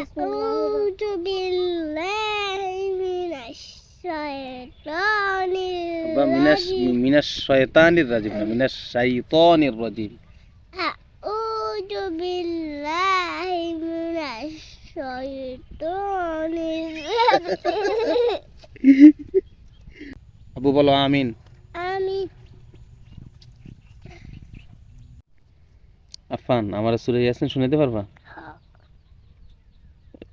أعوذ بالله من الشيطان বা মিনাস الرجيم মিনাস শয়তানির রাজিম না মিনাস শাইতানির রাজিম أعوذ بالله من الشيطان الرجيم আবু বলো আমিন আমি আফান আমার সুরে ইয়াসিন শুনাইতে পারবা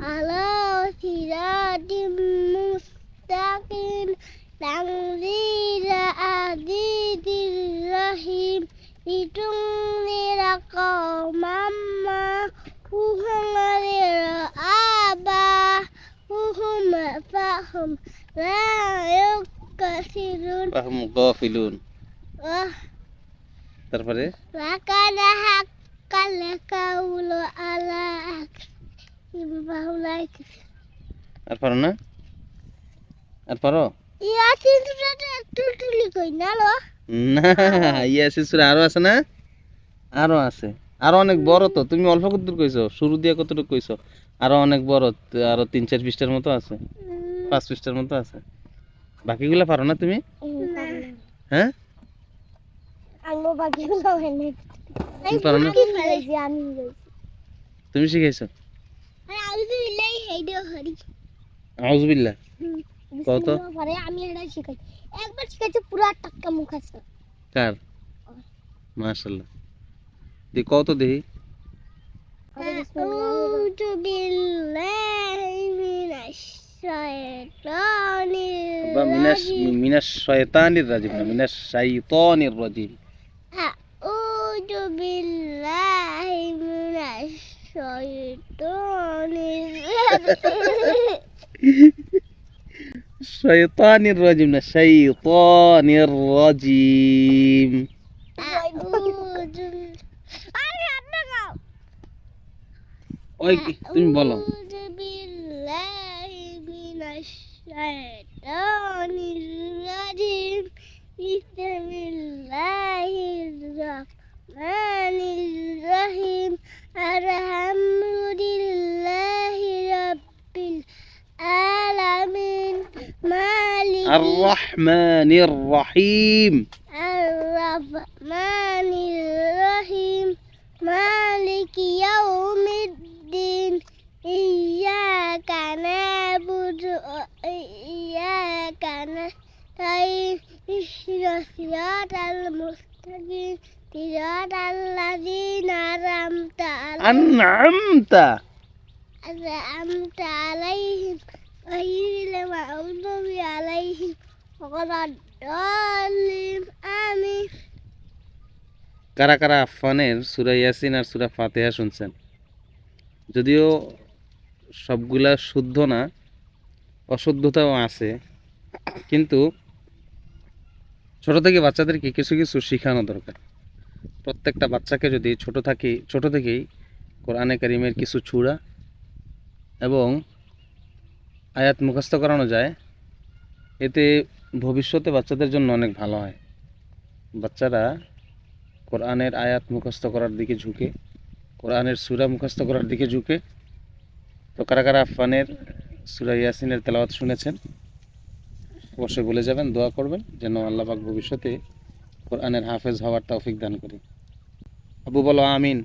Allah siratim mustaqim. Tanzila azizir rahim litunzira mama. Uhum nira aba. Uhum fahum. La yukasirun fahum qafilun wah তারপরে hak হাক্কাল কাউলু আলা আকস আর পারো না? পারো? না আছে না? আরও আছে। আরও অনেক বড় তো তুমি অল্প কইছো? শুরু দিয়ে কতটুকু কইছো? আরও অনেক বড় আরও তিন চার পৃষ্ঠার মতো আছে। পাঁচ পৃষ্ঠার মতো আছে। বাকিগুলো পারো না তুমি? হ্যাঁ? তুমি শিখাইছো তো এইটাও হারি আউজবিল্লাহ। কত? পরে আমি এটা শিখাই। দেহি আউযু বিল্লাহি মিনাশ শাইতানির বা মিনাশ শাইতানির রাজিম মিনাশ শাইতানির রাজিম الشيطان الرجيم শয়তানির রাজিম না শাইতানির রাজিম أعوذ আরে আপনি গাও ওই কি- তুমি বলো أعوذ بالله من الشيطان الرحمن الرحيم. الرحمن الرحيم. مالك يوم الدين. إياك نعبد وإياك نستعين. اهدنا الصراط المستقيم. صراط الذين أنعمت أنعمت. أنعمت عليهم. غير المغضوب عليهم ولا الضالين آمين কারা কারা আফানের সূরা ইয়াসিন আর সূরা ফাতিহা শুনছেন যদিও সবগুলা শুদ্ধ না অশুদ্ধতাও আছে কিন্তু ছোট থেকে বাচ্চাদেরকে কিছু কিছু শেখানো দরকার প্রত্যেকটা বাচ্চাকে যদি ছোট থাকি ছোট থেকেই কোরআনে কারিমের কিছু ছুরা এবং আয়াত মুখস্থ করানো যায়, এতে ভবিষ্যতে বাচ্চাদের জন্য অনেক ভালো হয়। বাচ্চারা কোরআনের আয়াত মুখস্থ করার দিকে ঝুঁকে, কোরআনের সুরা মুখস্থ করার দিকে ঝুঁকে। তো কারা কারা আফানের সুরা ইয়াসিনের তেলাওয়াত শুনেছেন, অবশ্যই বলে যাবেন, দোয়া করবেন, যেন আল্লাহ পাক ভবিষ্যতে কোরআনের হাফেজ হওয়ার তৌফিক দান করি আবু বলো আমিন।